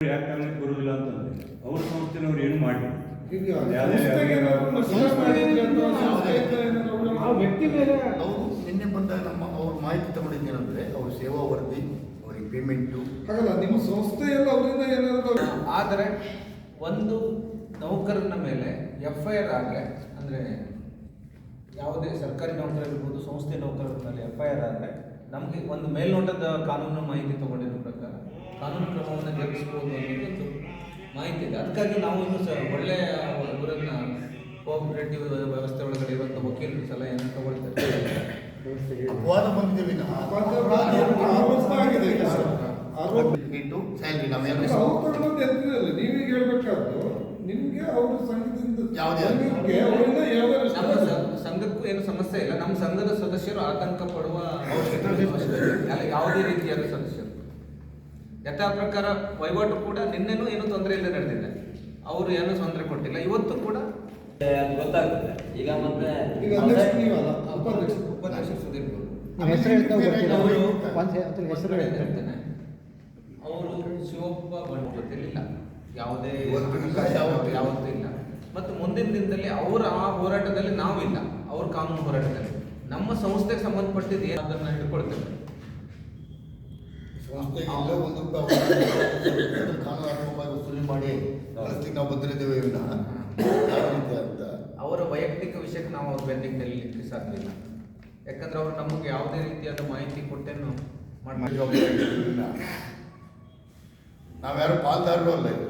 ಯಾಕೆ ಕಾರಣಕ್ಕೆ ಬರುವುದಿಲ್ಲ ಅಂತಂದ್ರೆ ಅವ್ರ ಸಂಸ್ಥೆನವ್ರು ಏನು ಮಾಡಿ? ಅವರು ನಿನ್ನೆ ಬಂದಾಗ ನಮ್ಮ ಅವ್ರ ಮಾಹಿತಿ ತಗೊಂಡಿದ್ದೇನೆಂದ್ರೆ ಅವ್ರ ಸೇವಾ ವರದಿ ಅವ್ರಿಗೆ ಪೇಮೆಂಟು ಹಾಗಲ್ಲ ನಿಮ್ಮ ಸಂಸ್ಥೆಯಲ್ಲ ಅವರಿಂದ ಏನಾದ್ರು ಆದರೆ ಒಂದು ನೌಕರನ ಮೇಲೆ ಎಫ್ ಐ ಆರ್ ಆದರೆ ಅಂದರೆ ಯಾವುದೇ ಸರ್ಕಾರಿ ನೌಕರರಿರ್ಬೋದು ಸಂಸ್ಥೆ ನೌಕರರ ಮೇಲೆ ಎಫ್ ಐ ಆರ್ ಆದರೆ ನಮಗೆ ಒಂದು ಮೇಲ್ನೋಟದ ಕಾನೂನು ಮಾಹಿತಿ ತಗೊಂಡಿರೋ ಪ್ರಕಾರ ಕಾನೂನು ಕ್ರಮವನ್ನು ಜರುಗಿಸ್ಬೋದು ಅನ್ನೋದು ಮಾಹಿತಿ ಇದೆ ಅದಕ್ಕಾಗಿ ನಾವು ಇನ್ನೂ ಸಹ ಒಳ್ಳೆಯ ಊರನ್ನು ಕೋಆಪರೇಟಿವ್ ವ್ಯವಸ್ಥೆ ಒಳಗಡೆ ಇರುವಂಥ ವಕೀಲರು ಸಲಹೆಯನ್ನು ತಗೊಳ್ತಾರೆ ಬಂದಿದೆ ವಿನಃ ಸ್ಯಾಲ್ರಿ ಹೇಳ್ಬೇಕಾದ್ರು ನಿಮ್ಗೆ ಅವ್ರ ಸಂಘದಿಂದ ಯಾವುದೇ ಸಂಘಕ್ಕೆ ಏನು ಸಮಸ್ಯೆ ಇಲ್ಲ ನಮ್ಮ ಸಂಘದ ಸದಸ್ಯರು ಆತಂಕ ಪಡುವ ಅವಶ್ಯಕತೆ ಯಾವುದೇ ರೀತಿಯಾದ ಸದಸ್ಯರು ಯಥಾ ಪ್ರಕಾರ ವಹಿವಾಟು ಕೂಡ ನಿನ್ನೆನೂ ಏನೂ ತೊಂದರೆ ಇಲ್ಲ ನಡೆದಿದೆ. ಅವರು ಏನೂ ತೊಂದರೆ ಕೊಟ್ಟಿಲ್ಲ. ಇವತ್ತು ಕೂಡ ಅದು ಗೊತ್ತಾಗ್ತದೆ. ಈಗ ಮತ್ತೆ ಈಗ ಅಧ್ಯಕ್ಷ ನೀವಲ್ಲ ಉಪಾಧ್ಯಕ್ಷ. ಉಪಾಧ್ಯಕ್ಷರು ಸುಧೀರ್ ಹೆಸರು ಹೇಳ್ತಾ ಬರ್ತೀರಾ ಅವರು ಒಂದು ಹೆಸರು ಒಂದು ಹೇಳ್ತೇನೆ ಅವರು ಶಿವಪ್ಪ ಬಂಡಿಲ್ಲ ಯಾವುದೇ ಇಲ್ಲ, ಯಾವತ್ತೂ ಇಲ್ಲ. ಮತ್ತು ಮುಂದಿನ ದಿನದಲ್ಲಿ ಅವರ ಆ ಹೋರಾಟದಲ್ಲಿ ನಾವಿಲ್ಲ. ಅವ್ರ ಕಾನೂನು ಹೋರಾಟದಲ್ಲಿ. ನಮ್ಮ ಸಂಸ್ಥೆಗೆ ಸಂಬಂಧಪಟ್ಟಿದ್ದು ಅದನ್ನು ಹಿಡ್ಕೊಳ್ತೇವೆ. ಸಂಸ್ಥೆಗೆ ಇಲ್ಲ ಒಂದು ರೂಪಾಯಿ ಅವ್ರು ಕಾನೂನಾತ್ಮಕವಾಗಿ ವಸೂಲಿ ಮಾಡಿ ನಾವು ಬಂದಿದ್ದೇವೆ ಅಂತ. ಅವರ ವೈಯಕ್ತಿಕ ವಿಷಯಕ್ಕೆ ನಾವು ಅವ್ರ ಬೆನ್ನಿಗೆ ನಿಲ್ಲಲಿಕ್ಕೆ ಸಾಧ್ಯ ಇಲ್ಲ. ಯಾಕಂದ್ರೆ ಅವರು ನಮಗೆ ಯಾವುದೇ ರೀತಿಯಾದ ಮಾಹಿತಿ ಕೊಟ್ಟೇನು ಮಾಡಿ. ನಾವ್ಯಾರು ಪಾಲ್ದಾರರು ಅಲ್ಲ ಇದು